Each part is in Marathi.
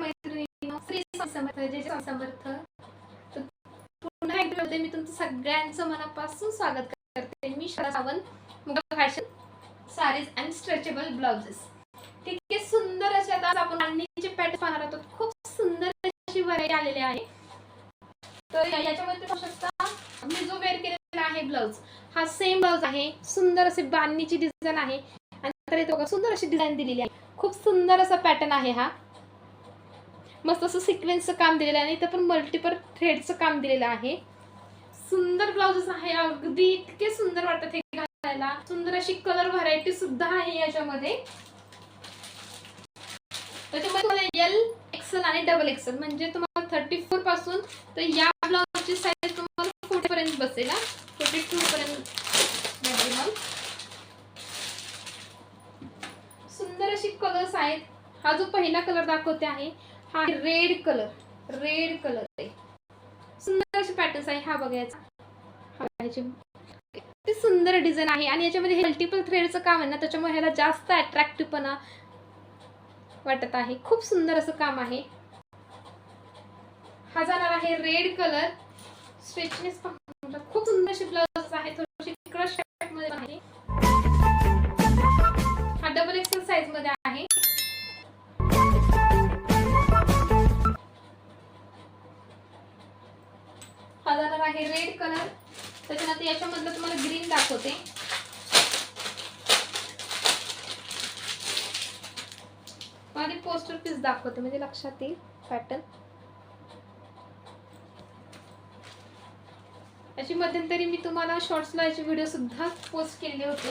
मैत्रिणी श्री समर्थ जय समर्थ पुन्हा एकदा बोलते मी तुमचं सगळ्यांचं मनापासून स्वागत करते. मी श्रद्धा सावंत फॅशन सारीज आणि स्ट्रेचेबल ब्लाउजेस ठीक आहे सुंदर असे आता आपण आणणीचे पॅटर्न पाहणार आहोत. खूप सुंदर अशी व्हरायटी आलेली आहे. तर याच्यामध्ये पाहू शकता मी जो वेअर केलेला आहे ब्लाउज हा सेम ब्लाउज आहे. सुंदर असे बांधणीची डिझाईन आहे. आणि सुंदर अशी डिझाईन दिलेली आहे. खूप सुंदर असा पॅटर्न आहे हा. मस्त असं सिक्वेन्सचं काम दिलेलं आहे. आणि इथं पण मल्टिपल थ्रेडचं काम दिलेलं आहे. सुंदर ब्लाउजेस आहे. अगदी इतके सुंदर वाटतात हे घालायला. सुंदर अशी कलर व्हरायटी सुद्धा आहे याच्यामध्ये. त्याच्यामध्ये एल एक्सेल आणि डबल एक्सेल म्हणजे तुम्हाला थर्टी फोरपासून तर या ब्लाउजची साईज तुम्हाला फोर्टी पर्यंत बसेल फोर्टी टू पर्यंत मॅक्झिमम सुंदर अशी कलर्स आहेत. हा जो पहिला कलर दाखवते आहे हा रेड कलर रेड कलर आहे. सुंदर असे पॅटर्न्स आहे हा बघायचा हा ते सुंदर डिझाईन आहे आणि याच्यामध्ये मल्टिपल थ्रेडचं काम आहे ना त्याच्यामुळे ह्याला जास्त अट्रॅक्टिव्हपणा वाटत आहे. खूप सुंदर असं काम आहे. हा जाणार आहे रेड कलर. स्ट्रेचनेस खूप सुंदर अशी ब्लाउज आहे. थोडीशी क्रशमध्ये आहे. हा डबल एक्सेल साईजमध्ये आहे. हा जाणार आहे रेड कलर त्याच्यानंतर याच्यामधलं तुम्हाला ग्रीन दाखवते. आणि पोस्टर पीस दाखवते म्हणजे लक्षात येईल पॅटर्न याची मध्यंतरी मी तुम्हाला शॉर्ट्सला याचे व्हिडिओ सुद्धा पोस्ट केले होते.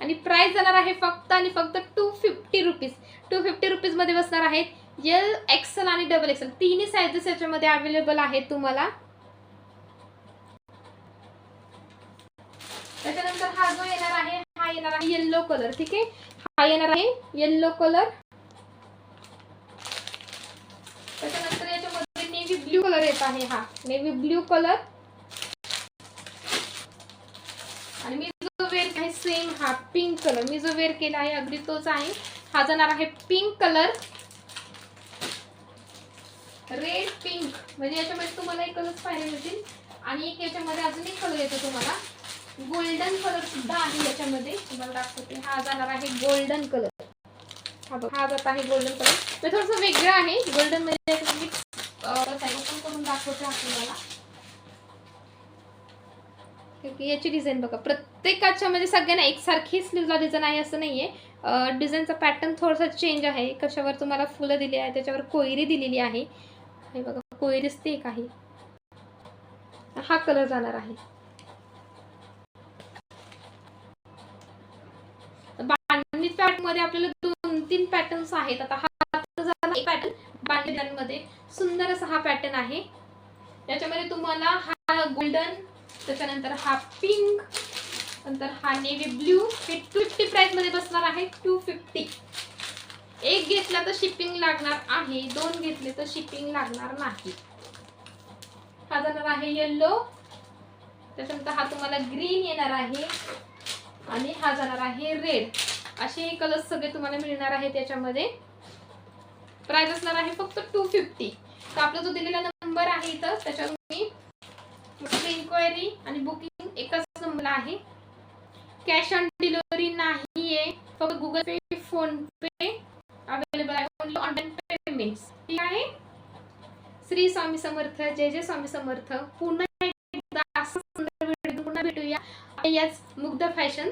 आणि प्राइस जाणार आहे फक्त आणि फक्त two fifty rupees two fifty रुपीजमध्ये बसणार आहेत. एल एक्सेल आणि डबल एक्सल तिन्ही साईजेस याच्यामध्ये अवेलेबल आहेत तुम्हाला. त्याच्यानंतर हा जो येणार आहे हा येणार आहे येल्लो कलर ठीक आहे? हा येणार आहे येल्लो कलर त्याच्यानंतर याच्यामध्ये नेव्ही ब्ल्यू कलर येत आहे हा. नेव्ही ब्ल्यू कलर आणि मी जो वेअर आहे सेम हा पिंक कलर मी जो वेअर केला आहे अगदी तोच आहे. हा जाणार आहे पिंक कलर रेड पिंक म्हणजे याच्यामध्ये तुम्हाला एक कलर पाहायला मिळतील. आणि एक याच्यामध्ये अजून एक कलर येतो तुम्हाला. गोल्डन कलर सुद्धा आहे याच्यामध्ये. तुम्हाला दाखवते. हा जाणार आहे गोल्डन कलर हा बघ हा जात आहे गोल्डन कलर ते थोडंसं वेगळं आहे. गोल्डन म्हणजे मिक्स ओपन करून दाखवते आपल्याला याची डिझाईन बघा. प्रत्येकाच्या म्हणजे सगळ्यांना एकसारखी स्लीवला डिझाईन आहे असं नाहीये. डिझाईनचा पॅटर्न थोडासा चेंज आहे. कशावर तुम्हाला फुलं दिली आहे त्याच्यावर कोयरी दिलेली आहे. आहे बघा. कोयरीच ते एक आहे. हा कलर जाणार आहे. बांधणी पॅटर्नमध्ये आपल्याला दोन तीन पॅटर्न्स आहेत. आता हा पॅटर्न बांधणी मध्ये. सुंदर असा हा पॅटर्न आहे. याच्यामध्ये तुम्हाला हा गोल्डन त्याच्यानंतर हा पिंक नंतर हा नेव्ही ब्ल्यू हे टू फिफ्टी प्राइसमध्ये बसणार आहे. टू फिफ्टी एक घेतला तर शिपिंग लागणार आहे दोन घेतले तर शिपिंग लागणार नाही. हा जाणार आहे येल्लो त्याच्यानंतर हा तुम्हाला ग्रीन येणार आहे. आणि हा जाणार आहे रेड असे कलर्स सगळे तुम्हाला मिळणार आहे त्याच्यामध्ये. प्राइस असणार आहे फक्त टू फिफ्टी तर आपला जो दिलेला नंबर आहे इथं त्याच्यावर मी इन्क्वायरी आणि बुकिंग एकाच नंबरला आहे. कॅश ऑन डिलिव्हरी आहे फक्त Google Pay PhonePe available आहे ओनली ऑनलाईन पेमेंट ठीक आहे? श्री स्वामी समर्थ जय जय स्वामी समर्थ. पुन्हा एकदा असं पुन्हा भेटूया. याच मुग्ध फॅशन